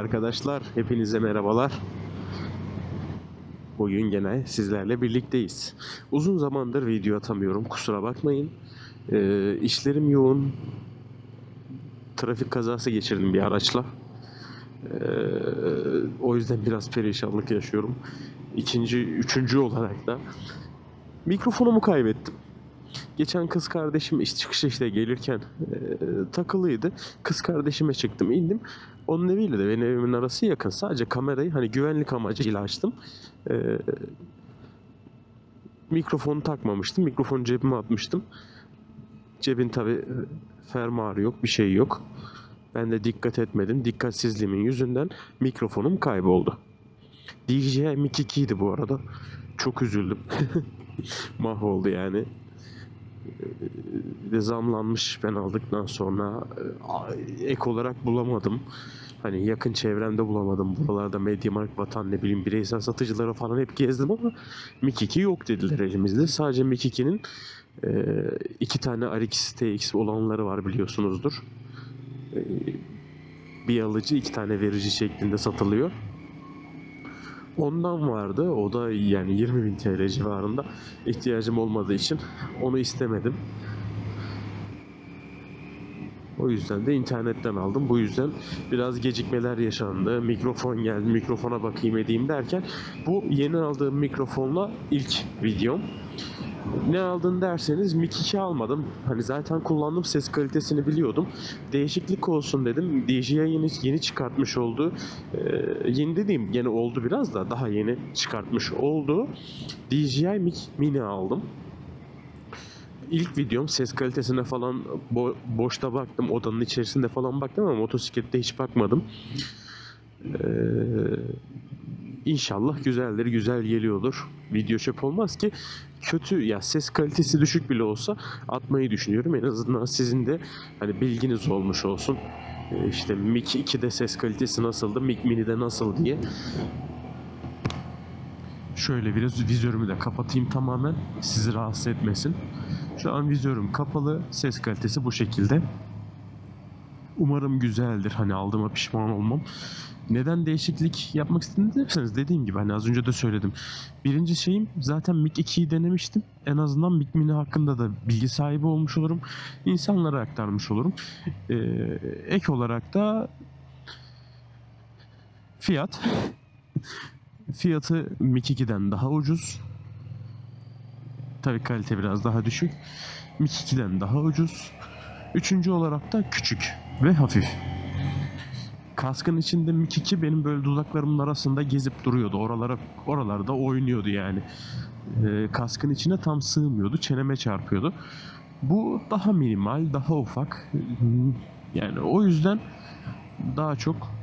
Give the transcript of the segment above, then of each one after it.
arkadaşlar, hepinize merhabalar. Bugün gene sizlerle birlikteyiz. Uzun zamandır video atamıyorum, kusura bakmayın. Ee, işlerim yoğun. Trafik kazası geçirdim bir araçla. Ee, o yüzden biraz perişanlık yaşıyorum. İkinci, üçüncü olarak da mikrofonumu kaybettim. Geçen kız kardeşim iş çıkışı işte gelirken e, takılıydı. Kız kardeşime çıktım indim. Onun eviyle de benim evimin arası yakın. Sadece kamerayı hani güvenlik amacıyla açtım. E, mikrofonu takmamıştım. Mikrofonu cebime atmıştım. Cebin tabi fermuarı yok bir şey yok. Ben de dikkat etmedim. Dikkatsizliğimin yüzünden mikrofonum kayboldu. DJI Mic 2 idi bu arada. Çok üzüldüm. Mahvoldu yani. Bir de zamlanmış ben aldıktan sonra e, ek olarak bulamadım. Hani yakın çevremde bulamadım. Buralarda Mediamarkt, Vatan ne bileyim bireysel satıcılara falan hep gezdim ama 2 yok dediler elimizde. Sadece Mic 2'nin e, iki tane RX TX olanları var biliyorsunuzdur. E, bir alıcı iki tane verici şeklinde satılıyor. Ondan vardı. O da yani 20.000 TL civarında ihtiyacım olmadığı için onu istemedim. O yüzden de internetten aldım. Bu yüzden biraz gecikmeler yaşandı. Mikrofon geldi. Mikrofona bakayım edeyim derken bu yeni aldığım mikrofonla ilk videom. Ne aldın derseniz Mic 2 almadım. Hani zaten kullandığım ses kalitesini biliyordum. Değişiklik olsun dedim. DJI yeni, yeni çıkartmış oldu. Ee, yeni dediğim yeni oldu biraz da daha yeni çıkartmış oldu. DJI Mic Mini aldım. İlk videom ses kalitesine falan bo- boşta baktım. Odanın içerisinde falan baktım ama motosiklette hiç bakmadım. Ee, İnşallah güzeldir, güzel geliyordur. Video çöp olmaz ki kötü ya ses kalitesi düşük bile olsa atmayı düşünüyorum. En azından sizin de hani bilginiz olmuş olsun. Ee, işte Mic 2'de ses kalitesi nasıldı, Mic Mini'de nasıl diye. Şöyle biraz vizörümü de kapatayım tamamen sizi rahatsız etmesin. Şu an vizörüm kapalı, ses kalitesi bu şekilde. Umarım güzeldir. Hani aldığıma pişman olmam. Neden değişiklik yapmak istedim derseniz dediğim gibi hani az önce de söyledim. Birinci şeyim zaten Mic 2'yi denemiştim. En azından Mic Mini hakkında da bilgi sahibi olmuş olurum. İnsanlara aktarmış olurum. Ee, ek olarak da fiyat fiyatı Mic 2'den daha ucuz. Tabii kalite biraz daha düşük. Mic 2'den daha ucuz. Üçüncü olarak da küçük ve hafif. Kaskın içinde Mic 2 benim böyle dudaklarımın arasında gezip duruyordu. Oralara oralarda oynuyordu yani. Ee, kaskın içine tam sığmıyordu. Çeneme çarpıyordu. Bu daha minimal, daha ufak. Yani o yüzden daha çok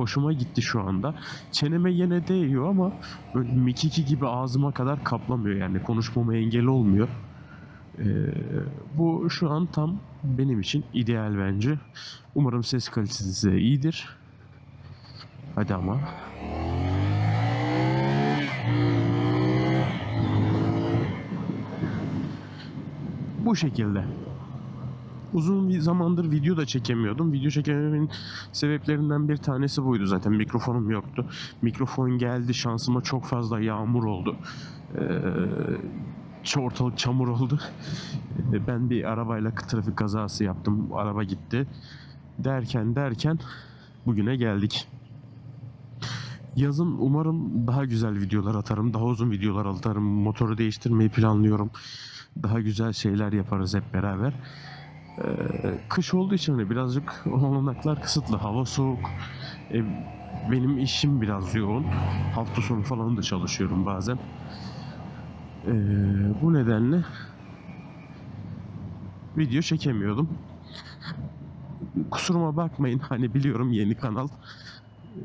hoşuma gitti şu anda. Çeneme yine değiyor ama böyle 2 gibi ağzıma kadar kaplamıyor yani konuşmama engel olmuyor. Ee, bu şu an tam benim için ideal bence. Umarım ses kalitesi de iyidir. Hadi ama. Bu şekilde. Uzun bir zamandır video da çekemiyordum. Video çekemememin sebeplerinden bir tanesi buydu zaten. Mikrofonum yoktu. Mikrofon geldi. Şansıma çok fazla yağmur oldu. Ee, ortalık çamur oldu. Ee, Ben bir arabayla trafik kazası yaptım. Araba gitti. Derken derken bugüne geldik. Yazın umarım daha güzel videolar atarım. Daha uzun videolar atarım. Motoru değiştirmeyi planlıyorum. Daha güzel şeyler yaparız hep beraber. Ee, kış olduğu için hani birazcık olanaklar kısıtlı. Hava soğuk. E, benim işim biraz yoğun. Hafta sonu falan da çalışıyorum bazen. Ee, bu nedenle video çekemiyordum. Kusuruma bakmayın. Hani biliyorum yeni kanal. Ee,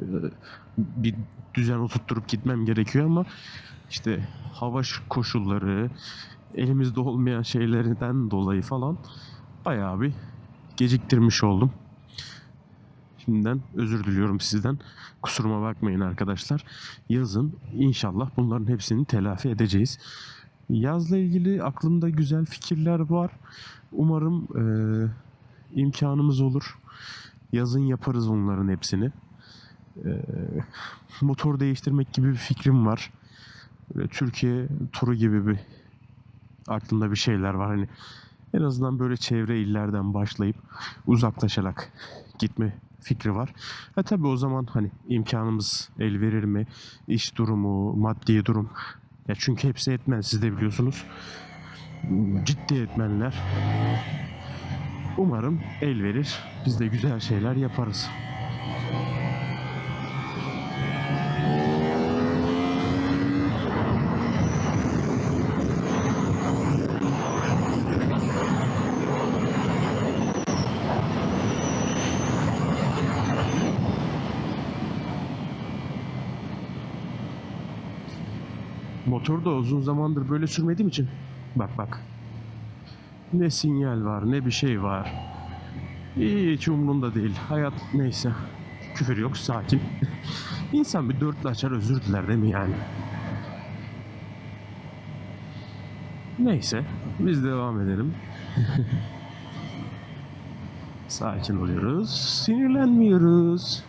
bir düzen oturtturup gitmem gerekiyor ama işte hava koşulları, elimizde olmayan şeylerden dolayı falan bayağı bir geciktirmiş oldum. Şimdiden özür diliyorum sizden. Kusuruma bakmayın arkadaşlar. Yazın inşallah bunların hepsini telafi edeceğiz. Yazla ilgili aklımda güzel fikirler var. Umarım eee, imkanımız olur. Yazın yaparız bunların hepsini. Ee, motor değiştirmek gibi bir fikrim var. Böyle Türkiye turu gibi bir aklımda bir şeyler var. Hani en azından böyle çevre illerden başlayıp uzaklaşarak gitme fikri var. Ha tabii o zaman hani imkanımız el verir mi? İş durumu, maddi durum. Ya çünkü hepsi etmen siz de biliyorsunuz. Ciddi etmenler. Umarım el verir. Biz de güzel şeyler yaparız. Motoru da uzun zamandır böyle sürmediğim için bak bak. Ne sinyal var ne bir şey var. Hiç umurumda değil. Hayat neyse. Küfür yok sakin. İnsan bir dörtlü açar özür diler değil mi yani? Neyse biz devam edelim. sakin oluyoruz. Sinirlenmiyoruz.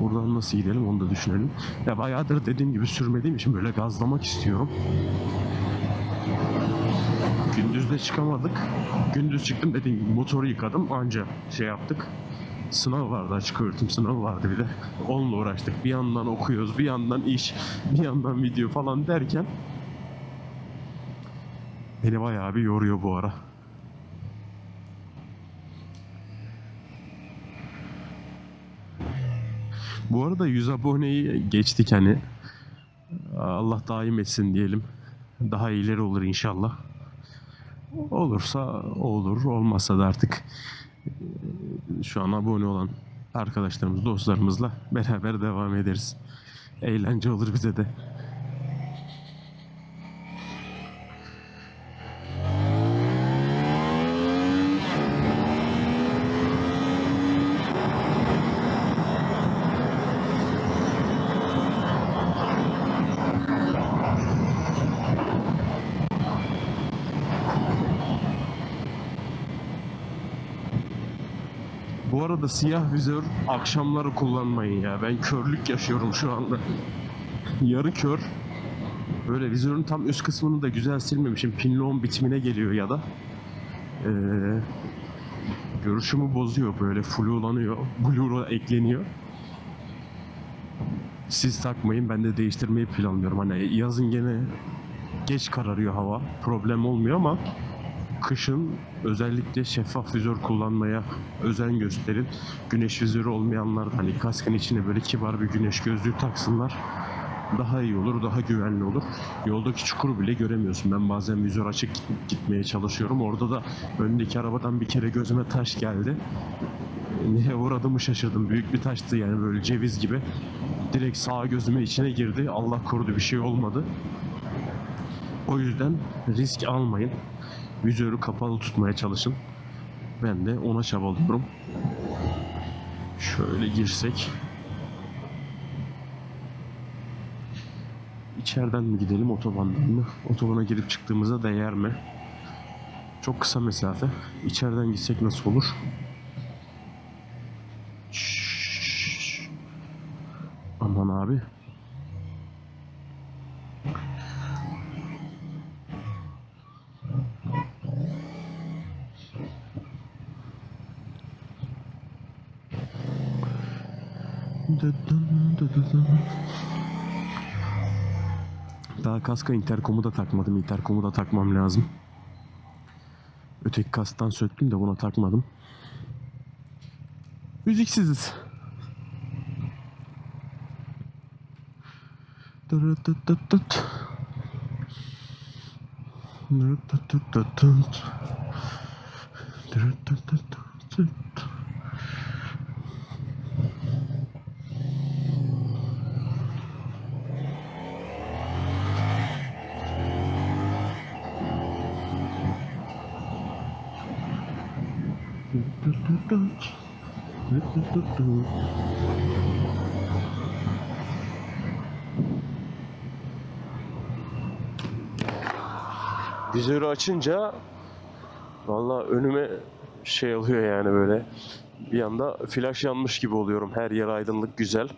Buradan nasıl gidelim onu da düşünelim. Ya bayağıdır dediğim gibi sürmediğim için böyle gazlamak istiyorum. Gündüz de çıkamadık. Gündüz çıktım dediğim gibi motoru yıkadım anca şey yaptık. Sınav vardı açık öğretim sınavı vardı bir de. Onunla uğraştık. Bir yandan okuyoruz, bir yandan iş, bir yandan video falan derken beni bayağı bir yoruyor bu ara. Bu arada 100 aboneyi geçtik hani. Allah daim etsin diyelim. Daha ileri olur inşallah. Olursa olur, olmazsa da artık e, şu an abone olan arkadaşlarımız, dostlarımızla beraber devam ederiz. Eğlence olur bize de. Bu arada siyah vizör akşamları kullanmayın ya. Ben körlük yaşıyorum şu anda. Yarı kör. Böyle vizörün tam üst kısmını da güzel silmemişim. Pinloğun bitimine geliyor ya da. Ee, görüşümü bozuyor böyle flulanıyor. Blur'a ekleniyor. Siz takmayın ben de değiştirmeyi planlıyorum. Hani yazın gene geç kararıyor hava. Problem olmuyor ama kışın özellikle şeffaf vizör kullanmaya özen gösterin. Güneş vizörü olmayanlar hani kaskın içine böyle kibar bir güneş gözlüğü taksınlar. Daha iyi olur, daha güvenli olur. Yoldaki çukuru bile göremiyorsun. Ben bazen vizör açık git- gitmeye çalışıyorum. Orada da öndeki arabadan bir kere gözüme taş geldi. Neye uğradığımı şaşırdım. Büyük bir taştı yani böyle ceviz gibi. Direkt sağ gözüme içine girdi. Allah korudu bir şey olmadı. O yüzden risk almayın. Vizörü kapalı tutmaya çalışın. Ben de ona çabalıyorum. Şöyle girsek. İçeriden mi gidelim otobandan mı? Otobana girip çıktığımıza değer mi? Çok kısa mesafe. İçeriden gitsek nasıl olur? Aman abi. Daha kaska interkomu da takmadım. Interkomu da takmam lazım. Öteki kastan söktüm de buna takmadım. Müziksiziz. Vizörü açınca valla önüme şey oluyor yani böyle. Bir anda flash yanmış gibi oluyorum. Her yer aydınlık güzel.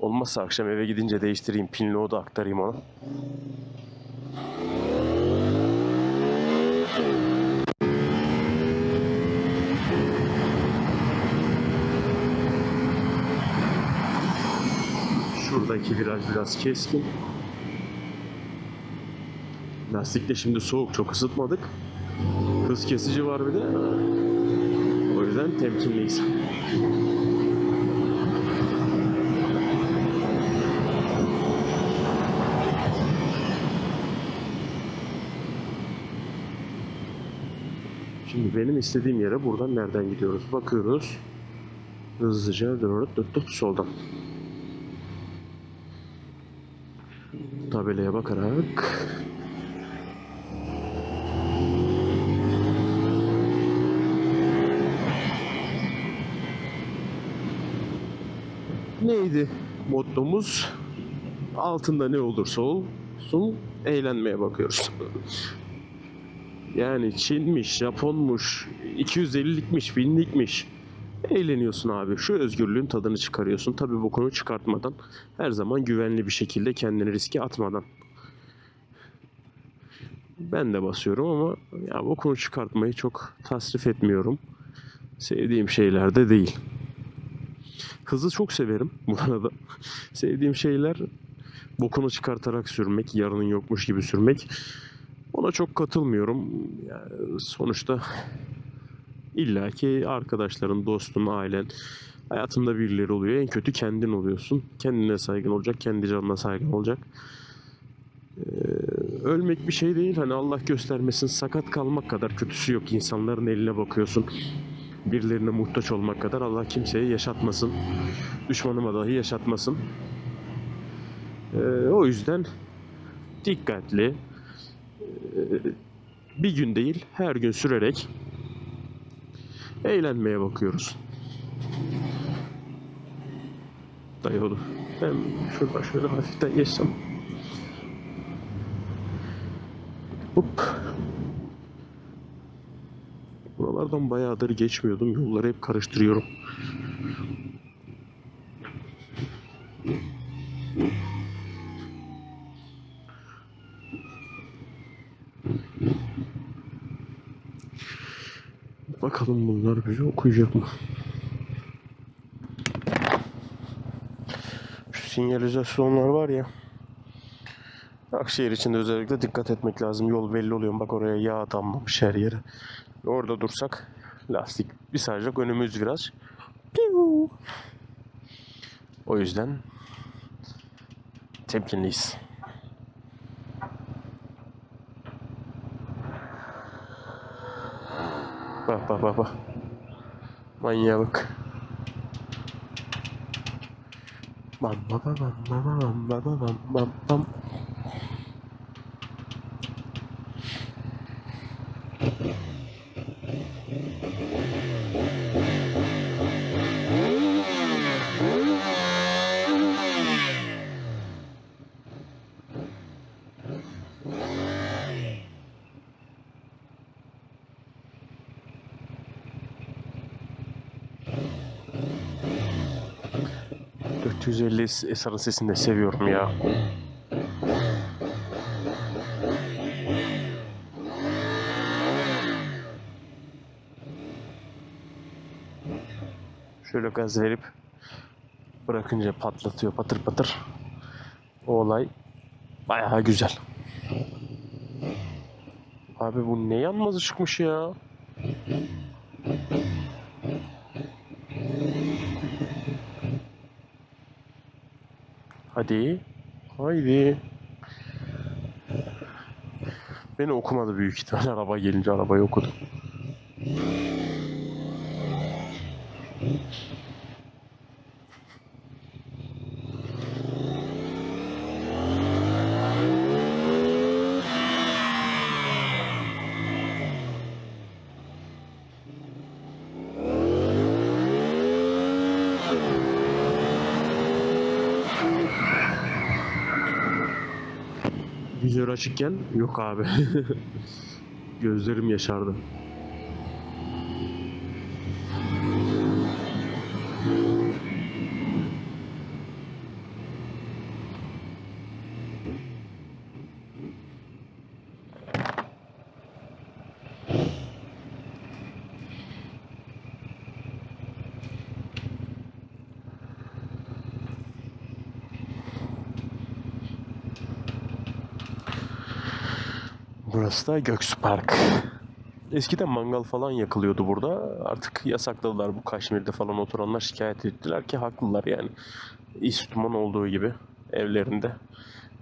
Olmazsa akşam eve gidince değiştireyim. Pinloğu da aktarayım ona. Şuradaki viraj biraz keskin. Lastik de şimdi soğuk çok ısıtmadık. Hız kesici var bir de. O yüzden temkinliyiz. Şimdi benim istediğim yere buradan nereden gidiyoruz? Bakıyoruz. Hızlıca doğru tuttuk soldan. Tabelaya bakarak neydi mottomuz? Altında ne olursa olsun eğlenmeye bakıyoruz. Yani Çinmiş, Japonmuş, 250'likmiş, binlikmiş. Eğleniyorsun abi. Şu özgürlüğün tadını çıkarıyorsun. Tabii bu konu çıkartmadan. Her zaman güvenli bir şekilde kendini riske atmadan. Ben de basıyorum ama ya bu konu çıkartmayı çok tasrif etmiyorum. Sevdiğim şeyler de değil. Hızı çok severim bu arada. Sevdiğim şeyler bokunu çıkartarak sürmek, yarının yokmuş gibi sürmek. Ona çok katılmıyorum. Yani sonuçta illaki arkadaşların, dostun, ailen, hayatında birileri oluyor. En kötü kendin oluyorsun. Kendine saygın olacak, kendi canına saygın olacak. Ee, ölmek bir şey değil. Hani Allah göstermesin sakat kalmak kadar kötüsü yok. İnsanların eline bakıyorsun. Birilerine muhtaç olmak kadar Allah kimseye yaşatmasın. Düşmanıma dahi yaşatmasın. Ee, o yüzden dikkatli, bir gün değil her gün sürerek eğlenmeye bakıyoruz. Dayı oğlum ben şuradan şöyle hafiften geçsem. Hop. Buralardan bayağıdır geçmiyordum. Yolları hep karıştırıyorum. Bakalım bunlar bizi okuyacak mı? Şu sinyalizasyonlar var ya. Akşehir içinde özellikle dikkat etmek lazım. Yol belli oluyor. Bak oraya yağ damlamış her yere. Orada dursak lastik bir saracak önümüz viraj. O yüzden temkinliyiz. Bak bak bak bak. Manyağa bak. Bam bam bam bam bam bam bam bam bam bam. ...450 Esar'ın sesini de seviyorum ya. Şöyle gaz verip... ...bırakınca patlatıyor patır patır. O olay... ...bayağı güzel. Abi bu ne yanmazı çıkmış ya. Hadi. Haydi. Beni okumadı büyük ihtimal araba gelince arabayı okudu. Vizör açıkken yok abi. Gözlerim yaşardı. Burası da Göksu Park. Eskiden mangal falan yakılıyordu burada. Artık yasakladılar bu Kaşmir'de falan oturanlar şikayet ettiler ki haklılar yani. İstuman olduğu gibi evlerinde.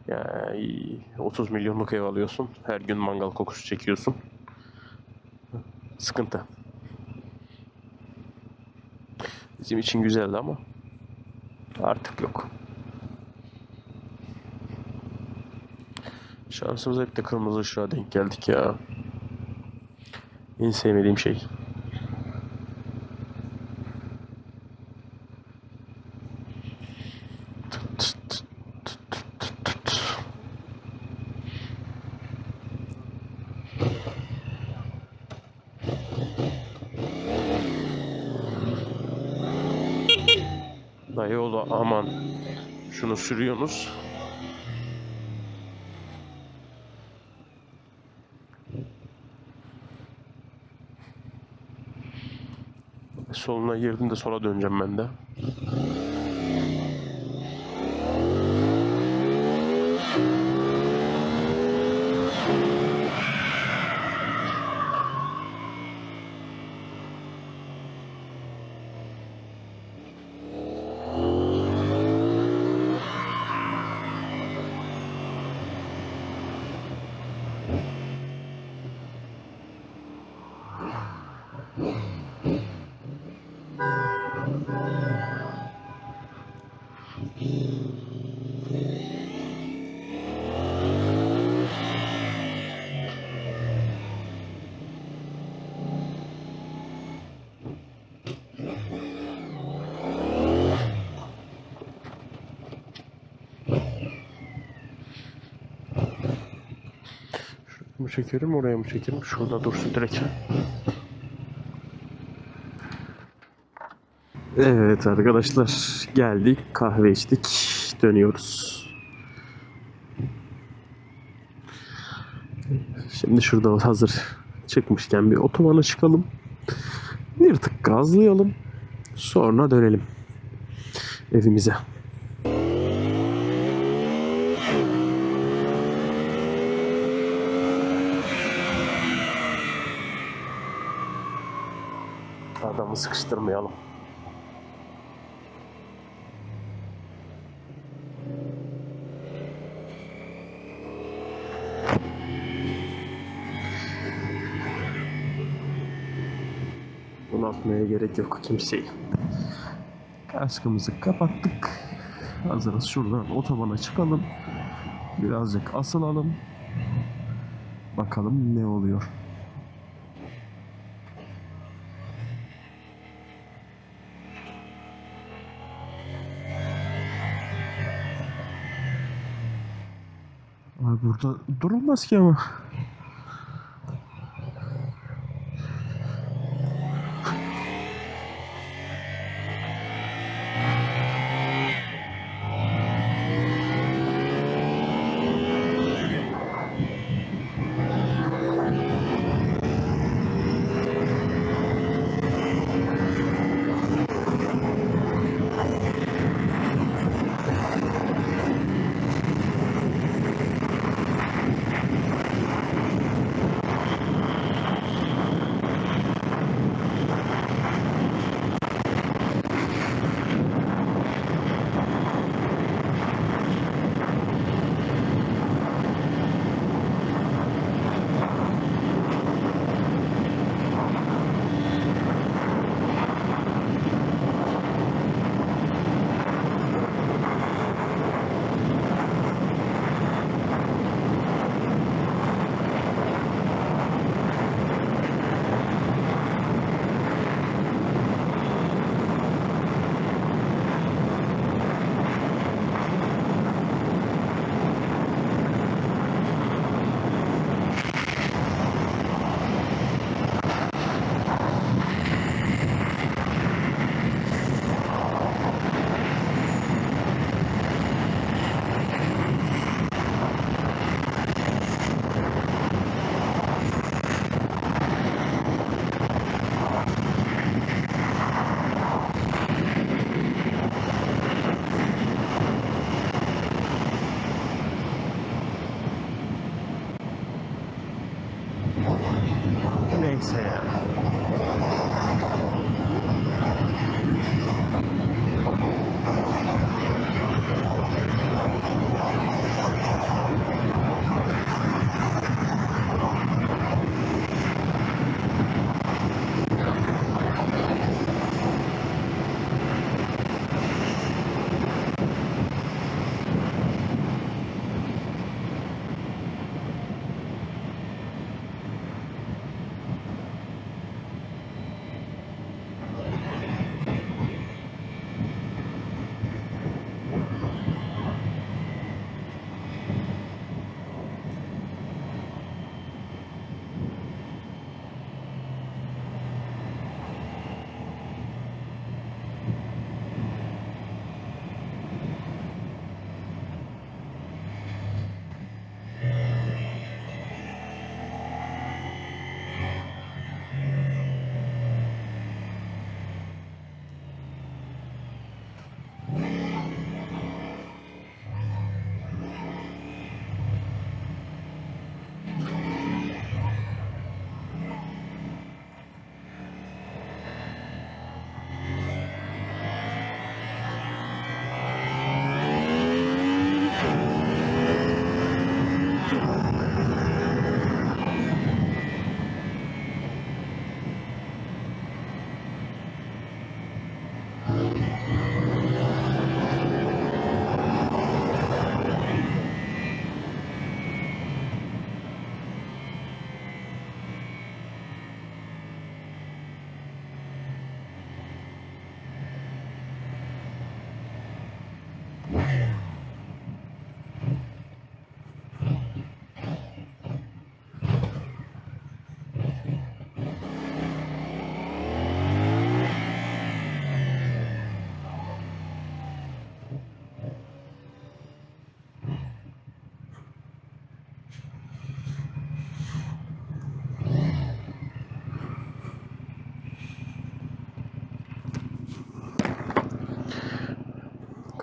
Yani 30 milyonluk ev alıyorsun. Her gün mangal kokusu çekiyorsun. Sıkıntı. Bizim için güzeldi ama artık yok. Şansımıza hep de kırmızı ışığa denk geldik ya. En sevmediğim şey. Dayı oğlu aman şunu sürüyorsunuz. Girdim de sola döneceğim ben de. Mı oraya mı çekerim? Şurada dursun direkt. Evet arkadaşlar geldik kahve içtik dönüyoruz. Şimdi şurada hazır çıkmışken bir otobana çıkalım. Bir tık gazlayalım. Sonra dönelim evimize. Adamı sıkıştırmayalım. Bunaltmaya gerek yok kimseyi. Kaskımızı kapattık. Hazırız şuradan otobana çıkalım. Birazcık asılalım. Bakalım ne oluyor. Burada durulmaz ki ama.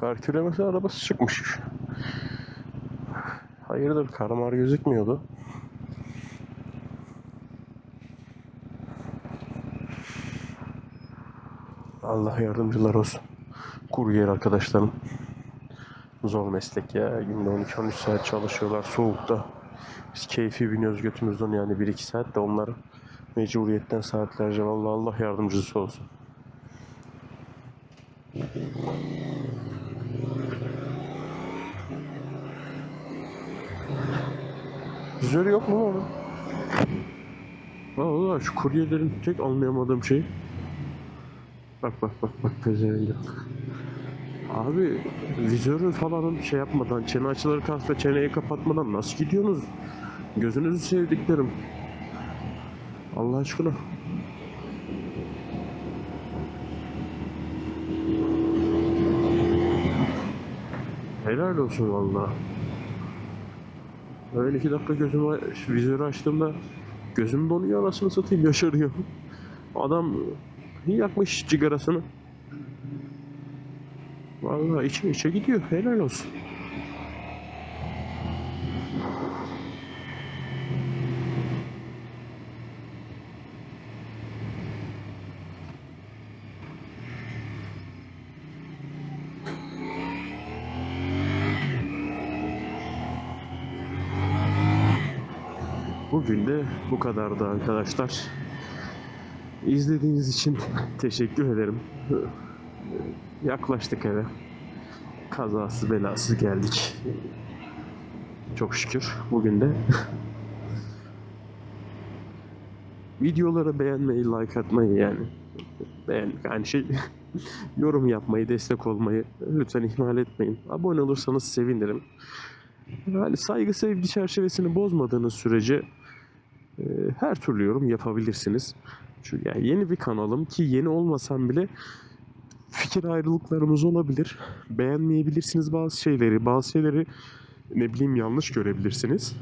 Kar küremesi arabası çıkmış. Hayırdır karmar gözükmüyordu. Allah yardımcılar olsun. Kuryer arkadaşlarım. Zor meslek ya. Günde 12-13 saat çalışıyorlar soğukta. Biz keyfi biniyoruz götümüzden yani 1-2 saat de onlar mecburiyetten saatlerce. Vallahi Allah yardımcısı olsun. Vizör yok mu orada? Valla şu kuryelerin tek anlayamadığım şey. Bak bak bak bak pezevenk. Abi vizörü falan şey yapmadan, çene açıları kalksa çeneyi kapatmadan nasıl gidiyorsunuz? Gözünüzü sevdiklerim. Allah aşkına. Helal olsun valla. Öyle iki dakika gözümü vizörü açtığımda gözüm donuyor anasını satayım yaşarıyor. Adam yakmış cigarasını. Vallahi içe içe gidiyor. Helal olsun. Bugün de bu kadardı arkadaşlar. İzlediğiniz için teşekkür ederim. Yaklaştık eve. Kazasız belasız geldik. Çok şükür bugün de. Videoları beğenmeyi, like atmayı yani. Beğen, yani şey yorum yapmayı, destek olmayı lütfen ihmal etmeyin. Abone olursanız sevinirim. Yani saygı sevgi çerçevesini bozmadığınız sürece her türlü yorum yapabilirsiniz. Çünkü yani yeni bir kanalım ki yeni olmasam bile fikir ayrılıklarımız olabilir. Beğenmeyebilirsiniz bazı şeyleri, bazı şeyleri ne bileyim yanlış görebilirsiniz.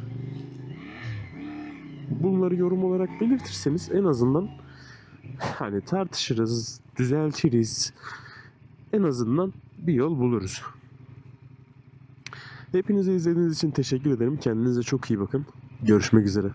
Bunları yorum olarak belirtirseniz en azından hani tartışırız, düzeltiriz. En azından bir yol buluruz. Hepinize izlediğiniz için teşekkür ederim. Kendinize çok iyi bakın. Görüşmek üzere.